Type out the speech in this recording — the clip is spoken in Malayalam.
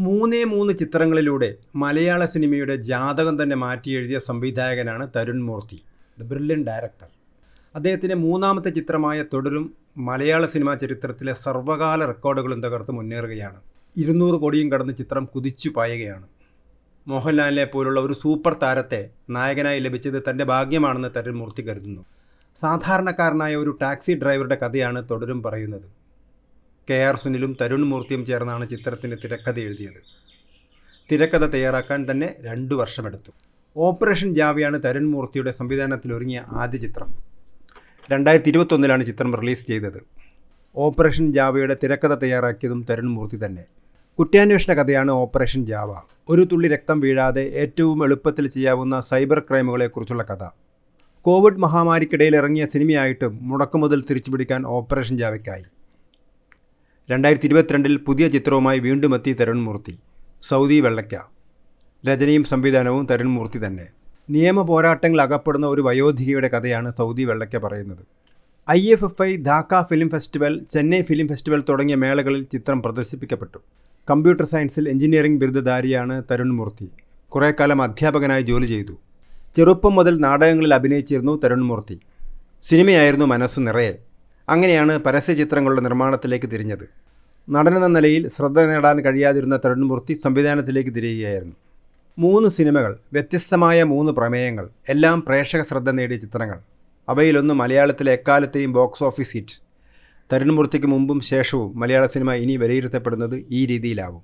മൂന്നേ മൂന്ന് ചിത്രങ്ങളിലൂടെ മലയാള സിനിമയുടെ ജാതകം തന്നെ മാറ്റി എഴുതിയ സംവിധായകനാണ് Tharun Moorthy the brilliant director. അദ്ദേഹത്തിന്റെ മൂന്നാമത്തെ ചിത്രമായ തുടരും മലയാള സിനിമാ ചരിത്രത്തിലെ സർവകാല റെക്കോർഡുകളും തകർത്ത് മുന്നേറുകയാണ്. ഇരുന്നൂറ് കോടിയും കടന്ന് ചിത്രം കുതിച്ചു പായുകയാണ്. മോഹൻലാലിനെ പോലുള്ള ഒരു സൂപ്പർ താരത്തെ നായകനായി ലഭിച്ചത് തന്റെ ഭാഗ്യമാണെന്ന് തരുൺ മൂർത്തി കരുതുന്നു. സാധാരണക്കാരനായ ഒരു ടാക്സി ഡ്രൈവറുടെ കഥയാണ് തുടരും പറയുന്നത്. കെ ആർ സുനിലും തരുൺ മൂർത്തിയും ചേർന്നാണ് ചിത്രത്തിന് തിരക്കഥ എഴുതിയത്. തിരക്കഥ തയ്യാറാക്കാൻ തന്നെ രണ്ടു വർഷമെടുത്തു. ഓപ്പറേഷൻ ജാവയാണ് തരുൺ മൂർത്തിയുടെ സംവിധാനത്തിൽ ഒരുങ്ങിയ ആദ്യ ചിത്രം. രണ്ടായിരത്തി ഇരുപത്തൊന്നിലാണ് ചിത്രം റിലീസ് ചെയ്തത്. ഓപ്പറേഷൻ ജാവയുടെ തിരക്കഥ തയ്യാറാക്കിയതും തരുൺ മൂർത്തി തന്നെ. കുറ്റാന്വേഷണ കഥയാണ് ഓപ്പറേഷൻ ജാവ. ഒരു തുള്ളി രക്തം വീഴാതെ ഏറ്റവും എളുപ്പത്തിൽ ചെയ്യാവുന്ന സൈബർ ക്രൈമുകളെക്കുറിച്ചുള്ള കഥ. കോവിഡ് മഹാമാരിക്കിടയിൽ ഇറങ്ങിയ സിനിമയായിട്ടും മുടക്കുമുതൽ തിരിച്ചുപിടിക്കാൻ ഓപ്പറേഷൻ ജാവയ്ക്കായി. രണ്ടായിരത്തി ഇരുപത്തിരണ്ടിൽ പുതിയ ചിത്രവുമായി വീണ്ടും എത്തി തരുൺ മൂർത്തി സൗദി വെള്ളയ്ക്ക. രചനയും സംവിധാനവും തരുൺ മൂർത്തി തന്നെ. നിയമ പോരാട്ടങ്ങൾ അകപ്പെടുന്ന ഒരു വയോധികയുടെ കഥയാണ് സൗദി വെള്ളയ്ക്ക പറയുന്നത്. I F F I Dhaka film festival Chennai film festival തുടങ്ങിയ മേളകളിൽ ചിത്രം പ്രദർശിപ്പിക്കപ്പെട്ടു. കമ്പ്യൂട്ടർ സയൻസിൽ എഞ്ചിനീയറിംഗ് ബിരുദധാരിയാണ് തരുൺ മൂർത്തി കുറേ കാലം അധ്യാപകനായി ജോലി ചെയ്തു. ചെറുപ്പം മുതൽ നാടകങ്ങളിൽ അഭിനയിച്ചിരുന്നു തരുൺ മൂർത്തി സിനിമയായിരുന്നു മനസ്സു നിറയെ. അങ്ങനെയാണ് പരസ്യ ചിത്രങ്ങളുടെ നിർമ്മാണത്തിലേക്ക് തിരിഞ്ഞത്. നടനെന്ന നിലയിൽ ശ്രദ്ധ നേടാൻ കഴിയാതിരുന്ന തരുൺമൂർത്തി സംവിധാനത്തിലേക്ക് തിരിയുകയായിരുന്നു. മൂന്ന് സിനിമകൾ വ്യത്യസ്തമായ മൂന്ന് പ്രമേയങ്ങൾ എല്ലാം പ്രേക്ഷക ശ്രദ്ധ നേടിയ ചിത്രങ്ങൾ. അവയിലൊന്ന് മലയാളത്തിലെ എക്കാലത്തെയും ബോക്സ് ഓഫീസ് ഹിറ്റ്. തരുൺമൂർത്തിക്ക് മുമ്പും ശേഷവും മലയാള സിനിമ ഇനി വിലയിരുത്തപ്പെടുന്നത് ഈ രീതിയിലാവും.